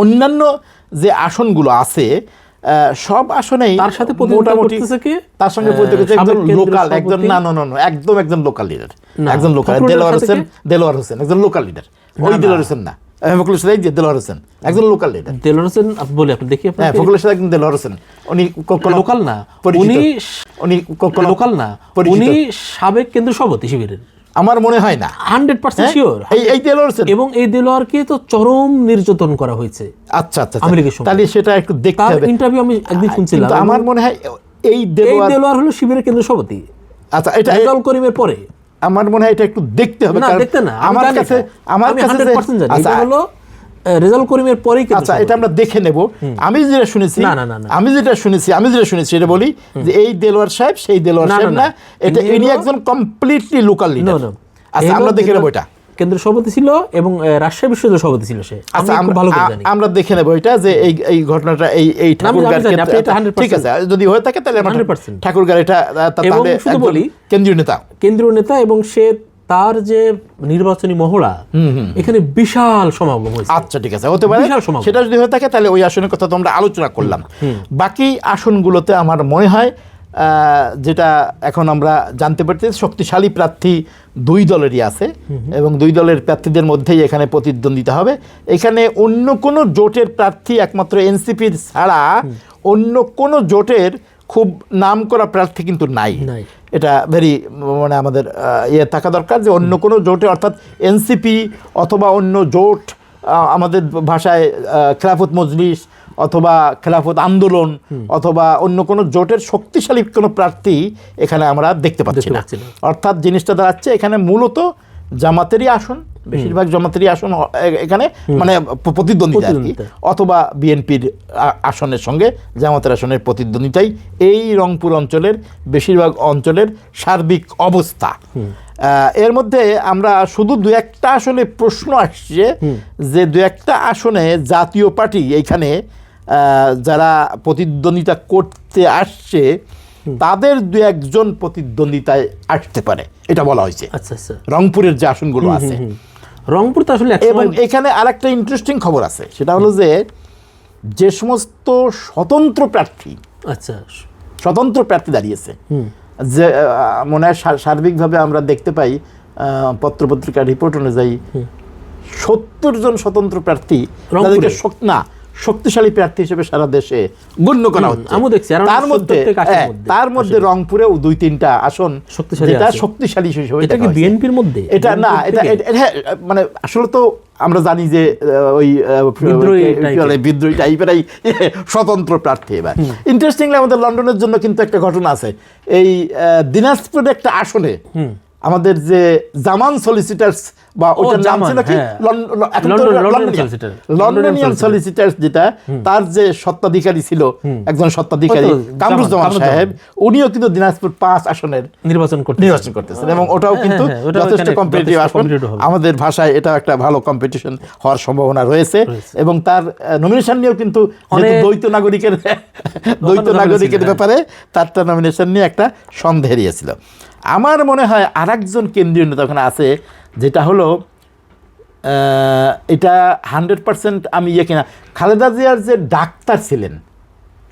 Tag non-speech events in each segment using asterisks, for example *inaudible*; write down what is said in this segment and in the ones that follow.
অন্যান্য যে আসনগুলো আছে সব আসনেই তার সাথে কে? তার সঙ্গে একজন লোকাল একজন না না না একদম একজন লোকাল লিডার একজন লোকাল দেলোয়ার হোসেন দেলোয়ার হোসেন একজন লোকাল লিডার ওই না। দেলোয়ার হোসেন না। ফখরুল সাহেব যে দেলোয়ার হোসেন একজন লোকাল লিডার দেলোয়ার হোসেন আপনি বলি আপনি দেখি হ্যাঁ আপনাকে ফখরুল সাহেব একজন দেলোয়ার হোসেন। উনি লোকাল না। উনি লোকাল না। উনি সাবেক কেন্দ্রীয় সভাপতি শিবিরের। আমার মনে হয় না। হান্ড্রেড পার্সেন্ট হ্যাঁ? শিওর এই এই দেলোয়ার এবং এই দেলোয়ারকে তো চরম নির্যাতন করা হয়েছে আচ্ছা আচ্ছা আচ্ছা। আমেরিকার। তাহলে সেটা একটু দেখতে হবে। ইন্টারভিউ আমি একদিন শুনছিলাম আমার মনে হয় এই এই দেলোয়ার দেলোয়ার হলো শিবিরের কেন্দ্র সভাপতি। আচ্ছা এটা রেজাউল করিমের পরে। আমার মনে হয় এটা একটু দেখতে হবে না দেখতে না আমার কাছে আমার কাছে যে- 100% জানি। আচ্ছা, হলো আহ, রেজাউল করিমের পরেই আচ্ছা এটা সভাপতি। আমরা দেখে নেব। আমি যেটা শুনেছি না, না, না। আমি যেটা শুনেছি আমি যেটা শুনেছি এটা বলি যে এই দেলোয়ার সাহেব সেই দেলোয়ার সাহেব না। এটা ইনি একজন কমপ্লিটলি লোকাল লিডার আচ্ছা আমরা দেখে নেব এটা। সভাপতি ছিল এবং রাজশাহী বিশ্ববিদ্যালয়ের সভাপতি ছিল সে। আচ্ছা আমরা ভালো করে জানি। আমরা দেখে নেব এটা যে এই এই ঘটনাটা এই এই ঠাকুর আমি জানি, আপনি এটা 100% ঠিক আছে যদি হয়ে থাকে তাহলে আমরা 100% ঠাকুর এটা তাহলে শুধু বলি- কেন্দ্রীয় নেতা। কেন্দ্রীয় নেতা এবং সে তার যে নির্বাচনী মহড়া এখানে বিশাল সমাগম হয়েছে। আচ্ছা ঠিক আছে হতে পারে। সেটা যদি হয়ে থাকে তাহলে ওই আসনের কথা তো আমরা আলোচনা করলাম। বাকি আসনগুলোতে আমার মনে হয় যেটা এখন আমরা জানতে পারছি শক্তিশালী প্রার্থী দুই দলেরই আছে এবং দুই দলের প্রার্থীদের মধ্যেই এখানে প্রতিদ্বন্দ্বিতা হবে। এখানে অন্য কোনো জোটের প্রার্থী একমাত্র এনসিপির ছাড়া অন্য কোনো জোটের খুব নাম করা প্রার্থী কিন্তু নাই। নাই। এটা ভেরি মানে আমাদের ইয়ে থাকা দরকার যে অন্য কোনো জোটে অর্থাৎ এনসিপি অথবা অন্য জোট আমাদের ভাষায় খেলাফত মজলিস অথবা খেলাফত আন্দোলন অথবা অন্য কোনো জোটের শক্তিশালী কোনো প্রার্থী এখানে আমরা দেখতে পাচ্ছি না। অর্থাৎ জিনিসটা দাঁড়াচ্ছে এখানে মূলত জামাতেরই আসন বেশিরভাগ জামাতেরই আসন এখানে মানে প্রতিদ্বন্দ্বিতা আর কি। অথবা বিএনপির আসনের সঙ্গে জামাতের আসনের প্রতিদ্বন্দ্বিতাই এই রংপুর অঞ্চলের বেশিরভাগ অঞ্চলের সার্বিক অবস্থা। এর মধ্যে আমরা শুধু দু একটা আসনে প্রশ্ন আসছে যে দু একটা আসনে জাতীয় পার্টি এইখানে যারা প্রতিদ্বন্দ্বিতা করতে আসছে তাদের দু একজন প্রতিদ্বন্দ্বিতায় আসতে পারে। এটা বলা হয়েছে। আচ্ছা আচ্ছা। রংপুরের যে আসনগুলো আছে। রংপুর তো আসলে এবং এখানে আরেকটা ইন্টারেস্টিং খবর আছে। সেটা হলো যে যে সমস্ত স্বতন্ত্র প্রার্থী আচ্ছা। স্বতন্ত্র প্রার্থী দাঁড়িয়েছে। যে মনে হয় সার্বিকভাবে আমরা দেখতে পাই পত্রপত্রিকার রিপোর্ট অনুযায়ী সত্তর জন স্বতন্ত্র প্রার্থী? তাদেরকে না শক্তিশালী প্রার্থী হিসেবে সারা দেশে গণ্য করা হচ্ছে। দেখছি, তার মধ্যে থেকে 80 হ্যাঁ, মধ্যে তার মধ্যে রংপুরেও দুই তিনটা আসন শক্তিশালী শক্তিশালী হিসেবে এটা কি। বিএনপির মধ্যে? এটা না এটা হ্যাঁ, মানে আসলে তো আমরা জানি যে ওই বিদ্রোহী কি টাইপের। বলে, বিদ্রোহী টাইপের *laughs* স্বতন্ত্র প্রার্থী এবার। ইন্টারেস্টিংলি আমাদের লন্ডনের জন্য কিন্তু একটা ঘটনা আছে। এই দিনাজপুরের একটা আসনে আমাদের যে জামান সলিসিটার্স বা ওটার নাম ছিল কি? হ্যাঁ। লন্ডনিয়ান। সলিসিটার্স যেটা তার যে সত্ত্বাধিকারী ছিল একজন সত্ত্বাধিকারী কামরুজ্জামান জামান, সাহেব উনিও কিন্তু দিনাজপুর পাঁচ আসনের নির্বাচন করতে নির্বাচন করতেছেন এবং ওটাও হ্যাঁ, কিন্তু হ্যাঁ, যথেষ্ট কম্পিটিটিভ আসন আমাদের ভাষায় এটা একটা ভালো কম্পিটিশন হওয়ার সম্ভাবনা রয়েছে। এবং তার নমিনেশন নিয়েও কিন্তু অনেক- দ্বৈত নাগরিকের দ্বৈত নাগরিকের ব্যাপারে তারটা নমিনেশন নিয়ে একটা সন্দেহ এড়িয়েছিল। আমার মনে হয় আরেকজন কেন্দ্রীয় নেতা ওখানে আছে যেটা হলো এটা হান্ড্রেড পার্সেন্ট আমি ইয়ে কিনা খালেদা জিয়ার যে ডাক্তার ছিলেন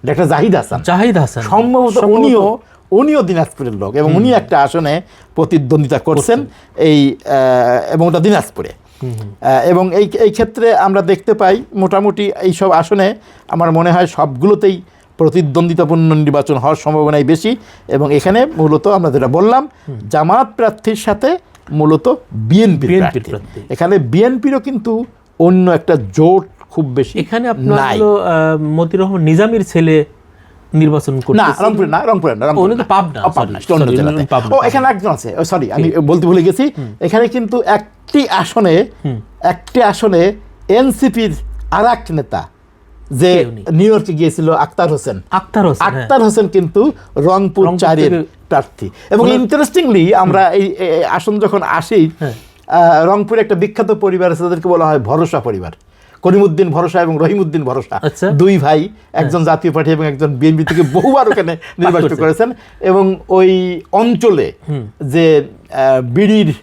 ডাক্তার জাহিদ হাসান জাহিদ হাসান। সম্ভবত উনিও উনিও দিনাজপুরের লোক এবং উনি একটা আসনে প্রতিদ্বন্দ্বিতা করছেন এই এবং ওটা দিনাজপুরে। এবং এই এই ক্ষেত্রে আমরা দেখতে পাই মোটামুটি এই সব আসনে আমার মনে হয় সবগুলোতেই প্রতিদ্বন্দ্বিতাপূর্ণ নির্বাচন হওয়ার সম্ভাবনাই বেশি এবং এখানে মূলত আমরা যেটা বললাম জামাত প্রার্থীর সাথে মূলত বিএনপি। এখানে বিএনপিরও কিন্তু অন্য একটা জোট খুব বেশি এখানে আপনার মতিউর রহমান নিজামীর ছেলে নির্বাচন না রংপুরে না রংপুরে না রংপুরে তো পাবনা, ও এখানে একজন আছে সরি আমি বলতে ভুলে গেছি। এখানে কিন্তু একটি আসনে একটি আসনে এনসিপির আর এক নেতা যে নিউ ইয়র্কে গিয়েছিল আক্তার হোসেন। আক্তার হোসেন হ্যাঁ। আক্তার হোসেন কিন্তু রংপুর চারের প্রার্থী। এবং ইন্টারেস্টিংলি আমরা এই আসন যখন আসি হ্যাঁ। রংপুরে একটা বিখ্যাত পরিবার আছে তাদেরকে বলা হয় ভরসা পরিবার। করিমুদ্দিন ভরসা এবং রহিমউদ্দিন ভরসা। আচ্ছা। দুই ভাই একজন জাতীয় পার্টি এবং একজন বিএনপি থেকে বহুবার ওখানে *laughs* নির্বাচিত করেছেন। এবং ওই অঞ্চলে যে বিড়ির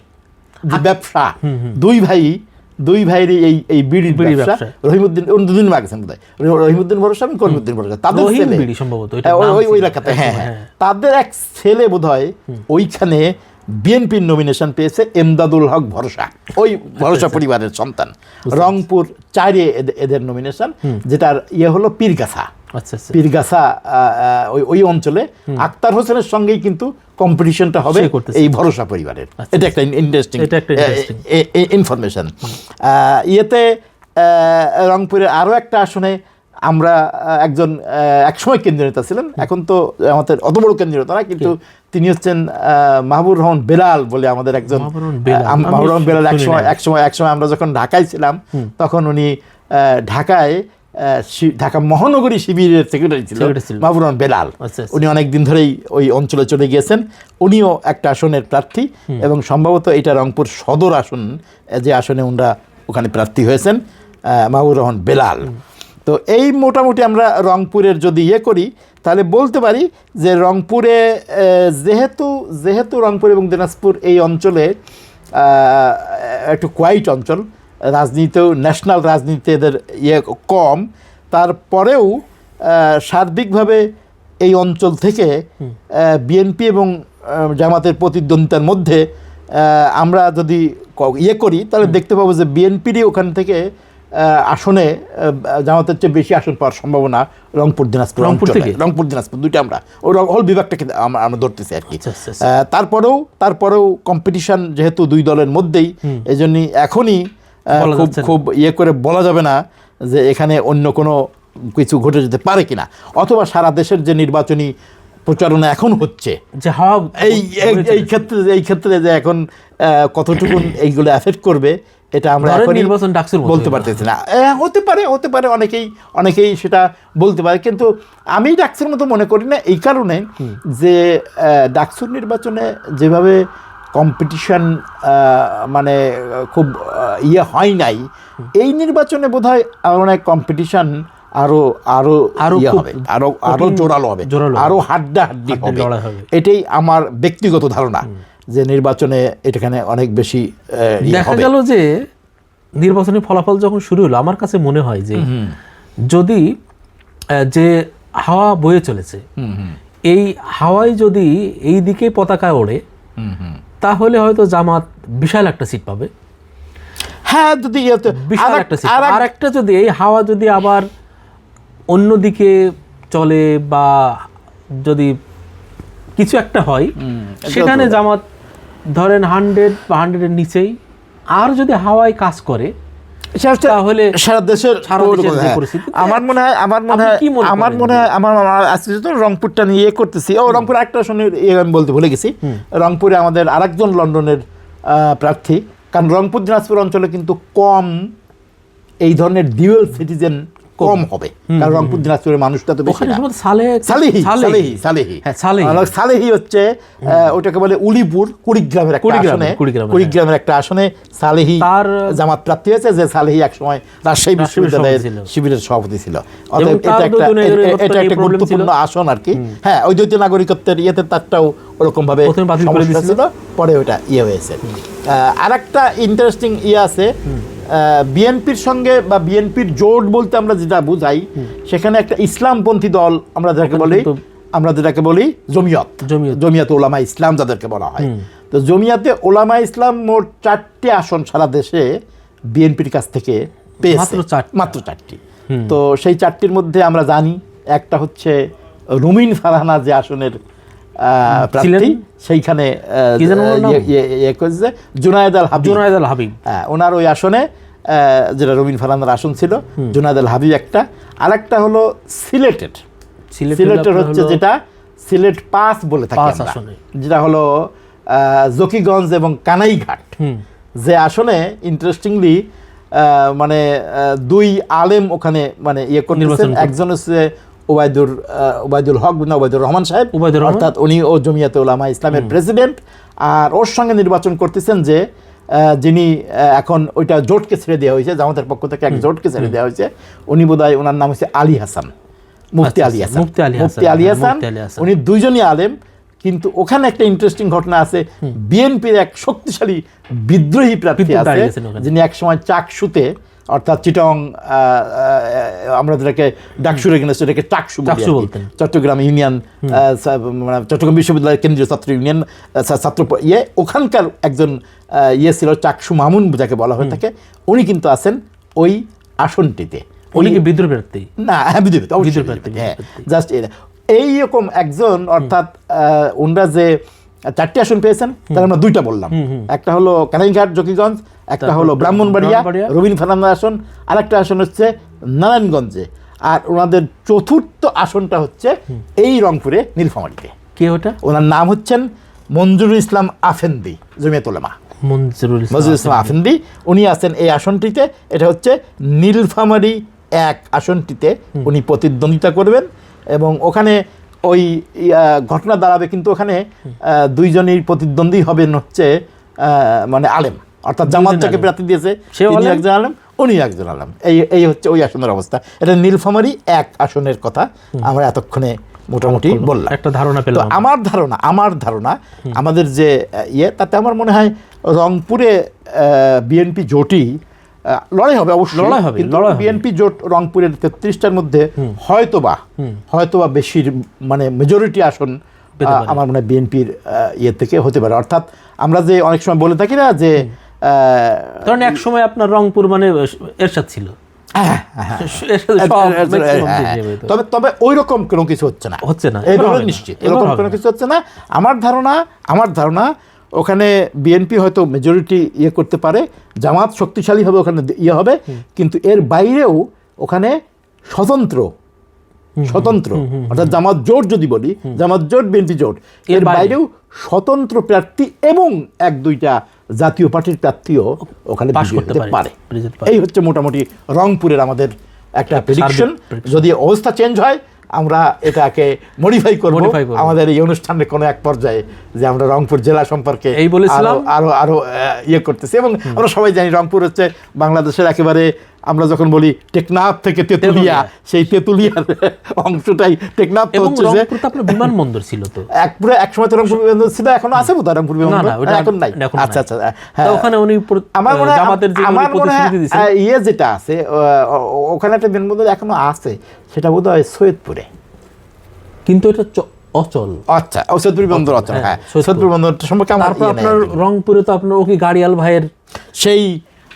ব্যবসা দুই ভাই দুই ভাইয়েরই এই এই বিড়ির বিড়ি ব্যবসা। রহিমউদ্দিন দুদিন মাগেছেন বোধ রহিমউদ্দিন ভরসা এবং করিমউদ্দিন ভরসা। তাদের ছেলে বিড়ি সম্ভবত, হ্যাঁ, ওই- ওই এলাকাতে হ্যাঁ হ্যাঁ হ্যাঁ। তাদের এক ছেলে বোধ হয় ওইখানে বিএনপির নমিনেশন পেয়েছে এমদাদুল হক ভরসা। ওই ভরসা পরিবারের সন্তান। রংপুর চারে এদের- নমিনেশন যেটার ইয়ে হলো পীরগাছা। পীরগাছা আহ, আহ, ওই অঞ্চলে আক্তার হোসেনের সঙ্গেই কিন্তু কম্পিটিশনটা হবে এই ভরসা পরিবারের। আচ্ছা, এটা একটা ইন্টারেস্টিং। ইনফরমেশন ইয়েতে রংপুরের আরও একটা আসনে আমরা একজন একসময় কেন্দ্রীয় নেতা ছিলেন। এখন তো আমাদের অত বড় কেন্দ্রীয় নেতা না কিন্তু তিনি হচ্ছেন আহ, মাহবুব রহমান বেলাল বলে আমাদের একজন মাহবুব রহমান বেলাল। একসময় একসময় একসময় আমরা যখন ঢাকায় ছিলাম তখন উনি ঢাকায় ঢাকা মহানগরী শিবিরের সেক্রেটারি ছিল রহমান বেলাল। আচ্ছা, আচ্ছা। উনি অনেক দিন ধরেই ওই অঞ্চলে চলে গিয়েছেন। উনিও একটা আসনের প্রার্থী এবং সম্ভবত এটা রংপুর সদর আসন যে আসনে ওনারা ওখানে প্রার্থী হয়েছেন আহ, মাহবুব রহমান বেলাল। তো এই মোটামুটি আমরা রংপুরের যদি ইয়ে করি তাহলে বলতে পারি যে রংপুরে যেহেতু যেহেতু রংপুর এবং দিনাজপুর এই অঞ্চলে একটু কোয়াইট অঞ্চল রাজনীতিতেও ন্যাশনাল রাজনীতি এদের ইয়ে কম তারপরেও সার্বিকভাবে এই অঞ্চল থেকে বিএনপি এবং জামাতের প্রতিদ্বন্দ্বিতার মধ্যে আমরা যদি ইয়ে করি তাহলে দেখতে পাবো যে বিএনপিরই ওখান থেকে আসনে জামাতের চেয়ে বেশি আসন পাওয়ার সম্ভাবনা রংপুর দিনাজপুর রংপুর। থেকে? রংপুর দিনাজপুর দুইটা আমরা ওই হল বিভাগটাকে আমরা আমরা ধরতেছি আর কি আচ্ছা, আচ্ছা, আচ্ছা। তারপরেও তারপরেও কম্পিটিশন যেহেতু দুই দলের মধ্যেই এই জন্যই এখনই খুব খুব ইয়ে করে বলা যাবে না যে এখানে অন্য কোনো কিছু ঘটে যেতে পারে কিনা। অথবা সারা দেশের যে নির্বাচনী প্রচারণা এখন হচ্ছে যে এই এই- ক্ষেত্রে এই ক্ষেত্রে যে এখন আহ, কতটুকুন এইগুলো এফেক্ট করবে এটা আমরা এখনই নির্বাচন ডাকসুর বলতে পারতেছি না। হতে পারে হতে পারে অনেকেই অনেকেই সেটা বলতে পারে। কিন্তু আমি ডাকসুর মতো মনে করি না এই কারণে যে ডাকসুর নির্বাচনে যেভাবে কম্পিটিশন মানে খুব ইয়ে হয় নাই। এই নির্বাচনে বোধ হয় অনেক কম্পিটিশন আরও আরও আরও ইয়ে হবে। আরও আরও জোরালো হবে। আরও হাড্ডা হাড্ডি হবে। এটাই আমার ব্যক্তিগত ধারণা যে নির্বাচনে এটাখানে অনেক বেশি ইয়ে দেখা। গেল যে নির্বাচনী ফলাফল যখন শুরু হলো আমার কাছে মনে হয় যে যদি যে হাওয়া বয়ে চলেছে এই হাওয়ায় যদি এই দিকে পতাকা ওড়ে তাহলে হয়তো জামাত বিশাল একটা সিট পাবে। হ্যাঁ যদি ইয়ে বিশাল আর একটা সিট আর একটা যদি এই হাওয়া যদি আবার অন্যদিকে চলে বা যদি কিছু একটা হয় সেখানে জামাত ধরেন হান্ড্রেড বা হান্ড্রেডের নিচেই আর যদি হাওয়ায় কাজ করে তাহলে সারা দেশের আমার মনে হয় আমার মনে হয় আমার মনে হয় আমার আজকে তো রংপুরটা নিয়ে ইয়ে করতেছি। ও রংপুর একটা শুনে ইয়ে আমি বলতে ভুলে গেছি। রংপুরে আমাদের আরেকজন লন্ডনের প্রার্থী। কারণ রংপুর দিনাজপুর অঞ্চলে কিন্তু কম এই ধরনের ডিউয়েল সিটিজেন কম হবে। কারণ রংপুর দিনাজপুরের মানুষটা তো বেশি সালেহ সালেহি। সালেহি। সালেহি। সালেহি। হ্যাঁ হচ্ছে ওটাকে বলে উলিপুর কুড়িগ্রামের একটা আসনে। কুড়িগ্রামের একটা আসনে সালেহি তার- জামাত প্রার্থী হয়েছে যে সালেহি একসময় রাজশাহী বিশ্ববিদ্যালয়ের। শিবিরের সভাপতি ছিল। অতএব এটা একটা এটা একটা গুরুত্বপূর্ণ আসন আর কি। হ্যাঁ ওই দ্বৈত নাগরিকত্বের ইয়েতে তারটাও ওরকম ভাবে সমস্যা ছিল পরে ওটা ইয়ে হয়েছে। আর একটা ইন্টারেস্টিং ইয়ে আছে। বিএনপির সঙ্গে বা বিএনপির জোট বলতে আমরা যেটা বুঝাই সেখানে একটা ইসলামপন্থী দল আমরা যাকে বলি আমরা যেটাকে বলি জমিয়ত। জমিয়ত। ওলামা ইসলাম যাদেরকে বলা হয়। তো জমিয়াতে ওলামা ইসলাম মোট চারটি আসন সারা দেশে বিএনপির কাছ থেকে পেয়েছে। মাত্র চারটি। তো সেই চারটির মধ্যে আমরা জানি একটা হচ্ছে রুমিন ফারহানা যে আসনের প্রার্থী সেইখানে? ইয়ে- ইয়ে- ইয়ে জুনায়দ আল হাবিব। জোনায়েদ আল হাবিব। হ্যাঁ, ওনার ওই আসনে যেটা রবিন ফারহানার আসন ছিল জুনায়দ আল হাবিব একটা। আর একটা হলো সিলেটেড। সিলেটের হচ্ছে যেটা সিলেট পাস বলে থাকি। যেটা হলো আহ, জকিগঞ্জ এবং কানাইঘাট। যে আসনে ইন্টারেস্টিংলি মানে দুই আলেম ওখানে মানে ইয়ে করতেছেন। একজন হচ্ছে ওবায়দুর ওবায়দুল হক না ওবায়দুর রহমান সাহেব ওবায়দুর অর্থাৎ উনি ও জমিয়াতে ওলামা ইসলামের প্রেসিডেন্ট। আর ওর সঙ্গে নির্বাচন করতেছেন যে যিনি এখন ওইটা জোটকে ছেড়ে দেওয়া হয়েছে জামাতের পক্ষ থেকে এক জোটকে ছেড়ে দেওয়া হয়েছে। উনি বোধহয় ওনার নাম হচ্ছে আলী হাসান মুফতি আচ্ছা, আলী হাসান। মুফতি আলী মুফতি হাসান, আলী হ্যাঁ, হাসান। মুফতি আলী হাসান। উনি দুইজনই আলেম কিন্তু ওখানে একটা ইন্টারেস্টিং ঘটনা আছে। বিএনপির এক শক্তিশালী বিদ্রোহী প্রার্থী আছে। যিনি একসময় চাকসুতে অর্থাৎ চিটং আমরা যেটাকে ডাকসুর এখানে সেটাকে আর কি। বলতেন। চট্টগ্রাম ইউনিয়ন মানে চট্টগ্রাম বিশ্ববিদ্যালয়ের কেন্দ্রীয় ছাত্র ইউনিয়ন ছাত্র ইয়ে ওখানকার একজন ইয়ে ছিল চাকসু মামুন যাকে বলা হয়ে থাকে। উনি কিন্তু আছেন ওই আসনটিতে। উনি কি বিদ্রোহ প্রার্থী? না হ্যাঁ বিজেপি প্রার্থী, হ্যাঁ জাস্ট এইরকম একজন অর্থাৎ ওনারা যে চারটি আসন পেয়েছেন তার আমরা দুইটা বললাম। একটা হলো কানাইঘাট জকিগঞ্জ একটা হলো ব্রাহ্মণবাড়িয়া ব্রাহ্মণবাড়িয়া। রবীন ফার্নান্দাস আসন আরেকটা আসন হচ্ছে নারায়ণগঞ্জে। আর ওনাদের চতুর্থ আসনটা হচ্ছে এই রংপুরে নীলফামারীতে। কে ওটা? ওনার নাম হচ্ছেন মঞ্জুরুল ইসলাম আফেন্দি জমিয়তুলেমা মঞ্জুরুল ইসলাম নজরুল ইসলাম আফেন্দি। উনি আছেন এই আসনটিতে। এটা হচ্ছে নীলফামারী এক আসনটিতে উনি প্রতিদ্বন্দ্বিতা করবেন এবং ওখানে ওই ঘটনা দাঁড়াবে কিন্তু ওখানে আহ, দুইজনই প্রতিদ্বন্দ্বী হবেন হচ্ছে মানে আলেম। অর্থাৎ জামাত যাকে প্রার্থী দিয়েছে তিনি একজন আলেম উনি একজন আলেম। এই এই হচ্ছে ওই আসনের অবস্থা। এটা নীলফামারী এক আসনের কথা আমরা এতক্ষণে মোটামুটি বললাম। একটা ধারণা পেলাম। আমার ধারণা আমার ধারণা আমাদের যে ইয়ে তাতে আমার মনে হয় রংপুরে বিএনপি জোটই লড়াই হবে অবশ্যই। লড়াই হবে, কিন্তু বিএনপি জোট রংপুরের তেত্রিশটার মধ্যে হয়তোবা হয়তোবা বেশির মানে মেজরিটি আসন। আমার মনে হয় বিএনপির ইয়ে থেকে হতে পারে। অর্থাৎ আমরা যে অনেক সময় বলে থাকি না যে কারণ এক সময় আপনার রংপুর মানে এরশাদ ছিল। তবে তবে ওই রকম কোনো কিছু হচ্ছে না। হচ্ছে না, নিশ্চিত। এরকম কোনো কিছু হচ্ছে না। আমার ধারণা আমার ধারণা ওখানে বিএনপি হয়তো মেজরিটি ইয়ে করতে পারে জামাত শক্তিশালী হবে ওখানে ইয়ে হবে কিন্তু এর বাইরেও ওখানে স্বতন্ত্র স্বতন্ত্র অর্থাৎ জামাত জোট যদি বলি জামাত জোট বিএনপি জোট এর বাইরেও স্বতন্ত্র প্রার্থী এবং এক দুইটা জাতীয় পার্টির প্রার্থীও ওখানে পাশ করতে পারে। এই হচ্ছে মোটামুটি রংপুরের আমাদের একটা প্রেডিকশন যদি অবস্থা চেঞ্জ হয় আমরা এটাকে মডিফাই করব। আমাদের এই অনুষ্ঠানের কোনো এক পর্যায়ে যে আমরা রংপুর জেলা সম্পর্কে এই বলেছিলাম। আরো- আরও আরও ইয়ে করতেছি। এবং আমরা সবাই জানি রংপুর হচ্ছে বাংলাদেশের একেবারে আমরা যখন বলি টেকনাফ থেকে তেতুলিয়া। সেই তেতুলিয়ার অংশটাই টেকনাফ তো হচ্ছে যে আপনার বিমানবন্দর ছিল তো। এক পুরো এক সময় তো রংপুর বিমানবন্দর ছিল এখনও আছে বোধ রংপুর বিমানবন্দর? এখন নাই। আচ্ছা আচ্ছা তা হ্যাঁ। ওখানে উনি আমার মনে হয় জামাতের যে আমার মনে হয় ইয়ে যেটা আছে ওখানে একটা বিমানবন্দর এখনও আছে সেটা বোধ হয় সৈয়দপুরে। কিন্তু এটা অচল। আচ্ছা ও সৈয়দপুর বিমানবন্দর আচ্ছা হ্যাঁ, হ্যাঁ। সৈয়দপুর। বিমানবন্দর সম্পর্কে আমার ইয়ে আপনার রংপুরে তো আপনার ওকে গাড়িয়াল ভাইয়ের সেই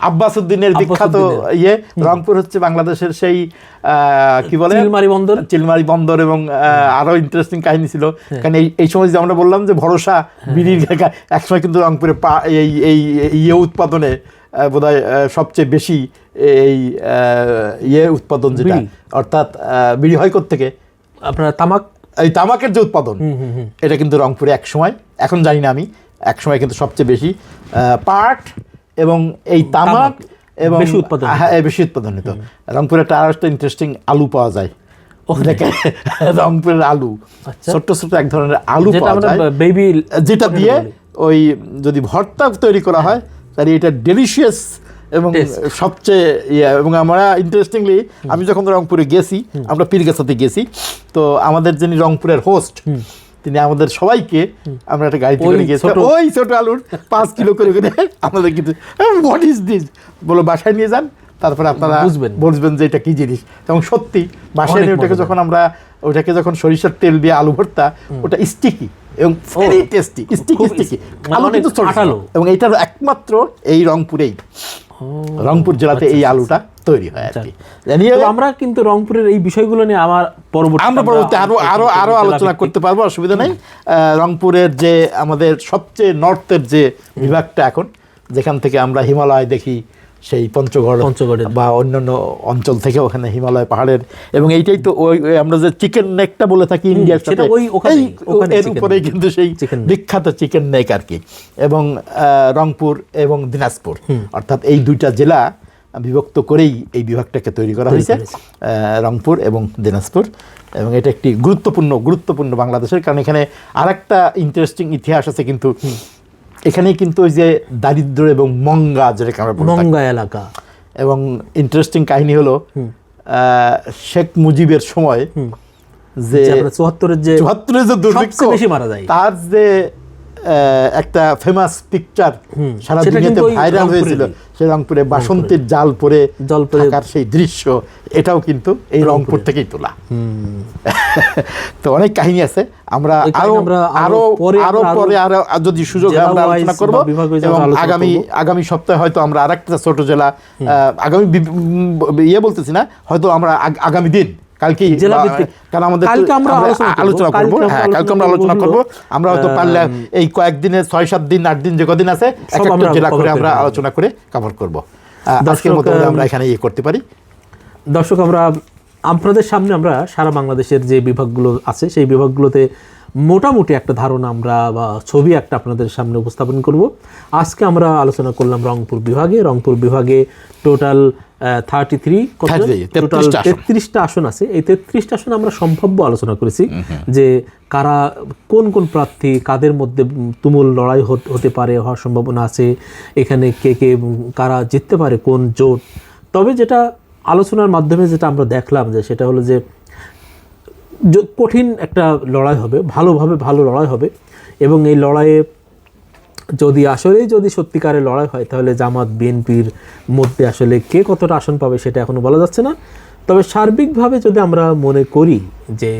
আব্বাস উদ্দিনের বিখ্যাত ইয়ে রংপুর হচ্ছে বাংলাদেশের সেই কি বলে? চিলমারি বন্দর। চিলমারি বন্দর এবং আহ, আরও ইন্টারেস্টিং কাহিনী ছিল। কারণ এই এই সময় যে আমরা বললাম যে ভরসা বিড়ির গা- একসময় কিন্তু রংপুরে পা এই এই ইয়ে উৎপাদনে বোধ হয় সবচেয়ে বেশি এই ইয়ে উৎপাদন যেটা অর্থাৎ বিড়ি হয় থেকে আপনার তামাক? এই তামাকের যে উৎপাদন এটা কিন্তু রংপুরে এক সময় এখন জানি না আমি এক সময় কিন্তু সবচেয়ে বেশি পাট এবং এই তামাক এবং বেশি উৎপাদন হ্যাঁ এই বেশি উৎপাদন হতো। রংপুরে একটা আর একটা ইন্টারেস্টিং আলু পাওয়া যায়। যেটাকে রংপুরের আলু। আচ্ছা। ছোট্ট ছোট্ট এক ধরনের আলু যেটা পাওয়া যায়। বেবি যেটা দিয়ে ওই যদি ভর্তা তৈরি করা হয় তাহলে এটা ডেলিশিয়াস এবং সবচেয়ে ইয়ে। এবং আমরা ইন্টারেস্টিংলি আমি যখন রংপুরে গেছি আমরা পীরগাছাতে গেছি তো আমাদের যিনি রংপুরের হোস্ট তিনি আমাদের সবাইকে আমরা একটা গাড়িতে করে গেছি ছোট- ওই ছোট আলুর পাঁচ কিলো করে করে আমাদের কিন্তু হোয়াট ইজ দিস বলো বাসায় নিয়ে যান। তারপরে আপনারা বুঝবেন। বুঝবেন যে এটা কি জিনিস। এবং সত্যি বাসায় ওটাকে যখন আমরা ওটাকে যখন সরিষার তেল দিয়ে আলু ভর্তা ওটা স্টিকি এবং ভেরি টেস্টি স্টিকি স্টিকি আলু কিন্তু। আঠালো। এবং এটার একমাত্র এই রংপুরেই। রংপুর জেলাতে এই আলুটা তৈরি হয় আর কি। আমরা কিন্তু রংপুরের এই বিষয়গুলো নিয়ে আমার পরবর্তী আমরা পরবর্তী আরও আরও আরও আলোচনা করতে পারব অসুবিধা নেই। রংপুরের যে আমাদের সবচেয়ে নর্থের যে বিভাগটা এখন যেখান থেকে আমরা হিমালয় দেখি সেই পঞ্চগড় পঞ্চগড়ের। বা অন্যান্য অঞ্চল থেকে ওখানে হিমালয় পাহাড়ের এবং এইটাই তো ওই আমরা যে চিকেন নেকটা বলে থাকি ইন্ডিয়ার সাথে ওই এর উপরেই কিন্তু সেই বিখ্যাত চিকেন নেক আর কি। এবং রংপুর এবং দিনাজপুর। অর্থাৎ এই দুইটা জেলা বিভক্ত করেই এই বিভাগটাকে তৈরি করা হয়েছে রংপুর এবং দিনাজপুর। এবং এটা একটি গুরুত্বপূর্ণ গুরুত্বপূর্ণ বাংলাদেশের কারণ এখানে আরেকটা ইন্টারেস্টিং ইতিহাস আছে কিন্তু এখানেই কিন্তু ওই যে দারিদ্র এবং মঙ্গা যেটাকে আমরা মঙ্গা এলাকা। এবং ইন্টারেস্টিং কাহিনী হলো আহ, শেখ মুজিবের সময় যে চুয়াত্তরের যে চুয়াত্তরের যে দুর্ভিক্ষ বেশি মারা যায়। তার যে একটা ফেমাস পিকচার সারা দুনিয়াতে ভাইরাল হয়েছিল। সে রংপুরে বাসন্তীর জাল পরে জাল পরে- সেই দৃশ্য এটাও কিন্তু এই রংপুর। থেকেই তোলা। তো অনেক কাহিনী আছে। আমরা আরও আরও আরও পরে আরও পরে আরও যদি সুযোগ আমরা আলোচনা করব। এবং আগামী আগামী সপ্তাহে হয়তো আমরা আরেকটা ছোট জেলা আগামী ইয়ে বলতেছি না হয়তো আমরা আগামী দিন কালকে জেলা ভিত্তিক। কারণ আমাদের তো- কালকে আমরা আলোচনা করব। হ্যাঁ কালকে আমরা আলোচনা করব। আমরা হয়তো পারলে এই কয়েকদিনে ছয় সাত দিন আট দিন যে কদিন আছে এক একটা জেলা করে আমরা আলোচনা করে কভার করব। আহ, আজকের মতো আমরা এখানে ইয়ে করতে পারি। দর্শক আমরা আপনাদের সামনে আমরা সারা বাংলাদেশের যে বিভাগগুলো আছে সেই বিভাগগুলোতে মোটামুটি একটা ধারণা আমরা বা ছবি একটা আপনাদের সামনে উপস্থাপন করব। আজকে আমরা আলোচনা করলাম রংপুর বিভাগে। রংপুর বিভাগে টোটাল থার্টি থ্রি 33 টোটাল 33 টা আসন। তেত্রিশটা আসন আছে। এই তেত্রিশটা আসন আমরা সম্ভাব্য আলোচনা করেছি যে কারা কোন কোন প্রার্থী কাদের মধ্যে তুমুল লড়াই হতে পারে হওয়ার সম্ভাবনা আছে এখানে কে কে কারা জিততে পারে কোন জোট? তবে যেটা আলোচনার মাধ্যমে যেটা আমরা দেখলাম যে সেটা হলো যে কঠিন একটা লড়াই হবে ভালোভাবে ভালো লড়াই হবে এবং এই লড়াইয়ে যদি আসলেই যদি সত্যিকারের লড়াই হয়, তাহলে জামাত, বিএনপির মধ্যে আসলে কে কতটা আসন পাবে সেটা এখনও বলা যাচ্ছে না। তবে সার্বিকভাবে যদি আমরা মনে করি যে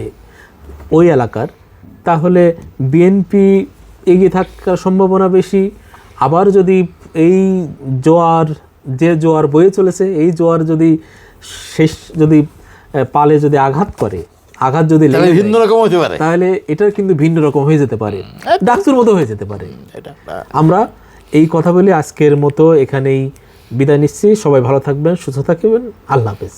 ওই এলাকার, তাহলে বিএনপি এগিয়ে থাকার সম্ভাবনা বেশি। আবার যদি এই জোয়ার, যে জোয়ার বয়ে চলেছে, এই জোয়ার যদি শেষ, যদি পালে যদি আঘাত করে আঘাত যদি লাগে ভিন্ন রকম হতে পারে। তাহলে এটা কিন্তু ভিন্ন রকম হয়ে যেতে পারে। ডাক্তুর মতো হয়ে যেতে পারে। এটা আমরা এই কথা বলে আজকের মতো এখানেই বিদায় নিচ্ছি। সবাই ভালো থাকবেন সুস্থ থাকবেন। আল্লাহ হাফেজ।